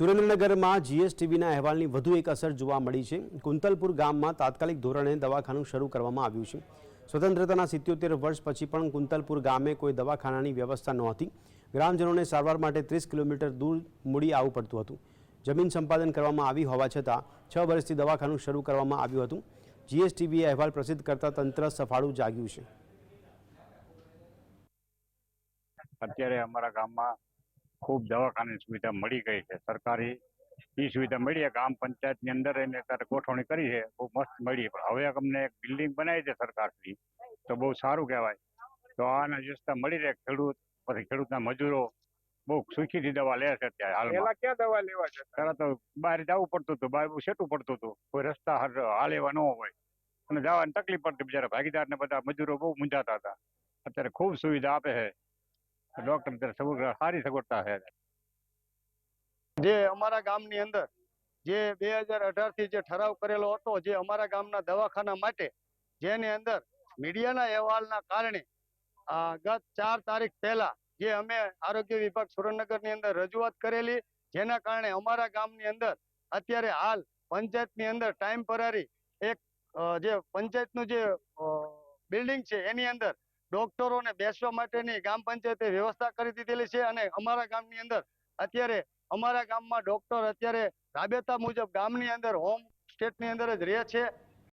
સુરેન્દ્રનગરમાં જીએસટીવીના અહેવાલની વધુ એક અસર જોવા મળી છે. કુંતલપુર ગામમાં તાત્કાલિક ધોરણે દવાખાનું શરૂ કરવામાં આવ્યું છે. સ્વતંત્રતાના સિત્યોતેર વર્ષ પછી પણ કુંતલપુર ગામે કોઈ દવાખાનાની વ્યવસ્થા નહોતી. ગ્રામજનોને સારવાર માટે ત્રીસ કિલોમીટર દૂર મૂડી આવવું પડતું હતું. જમીન સંપાદન કરવામાં આવી હોવા છતાં છ વર્ષથી દવાખાનું શરૂ કરવામાં આવ્યું હતું. જીએસટીવીએ અહેવાલ પ્રસિદ્ધ કરતા તંત્ર સફાળું જાગ્યું છે. અત્યારે અમારા ગામમાં ખૂબ દવાખાની સુવિધા મળી ગઈ છે. સરકારી એ સુવિધા મળી છે. ગ્રામ પંચાયતની અંદર એને અત્યારે ગોઠવણી કરી છે. બહુ મસ્ત મળી પણ હવે અમને એક બિલ્ડિંગ બનાવી છે સરકારથી તો બહુ સારું કહેવાય. તો આના વ્યવસ્થા મળી રહે. ખેડૂત પછી ખેડૂતના મજૂરો બહુ સુખીથી દવા લે છે અત્યારે હાલમાં. ક્યાં દવા લેવા છે ત્યારે તો બહાર જવું પડતું હતું. બહાર સેટું પડતું હતું. કોઈ રસ્તા હાલ એવા ન હોય. અને જવાની તકલીફ પડતી. બિચારા ભાગીદાર ને બધા મજૂરો બહુ મૂંઝાતા હતા. અત્યારે ખૂબ સુવિધા આપે છે. ડોક્ટર સારી સગવડતા છે જે અમારા ગામની અંદર જે બે હજાર અઢારથી જે ઠરાવ કરેલો હતો, જે અમારા ગામના દવાખાના માટે, જેની અંદર મીડિયાના અહેવાલના કારણે ગત ચાર તારીખ પહેલા જે અમે આરોગ્ય વિભાગ સુરેન્દ્રનગરની અંદર રજૂઆત કરેલી, જેના કારણે અમારા ગામની અંદર અત્યારે હાલ પંચાયતની અંદર ટાઈમ પરારી એક જે પંચાયતનું જે બિલ્ડિંગ છે, એની અંદર ડોક્ટરોને બેસવા માટેની ગામ પંચાયતે વ્યવસ્થા કરી દીધેલી છે અને અમારા ગામની અંદર અત્યારે અમારા ગામમાં ડોક્ટર અત્યારે રાબેતા મુજબ ગામની અંદર હોમ સ્ટેટની અંદર જ રહે છે.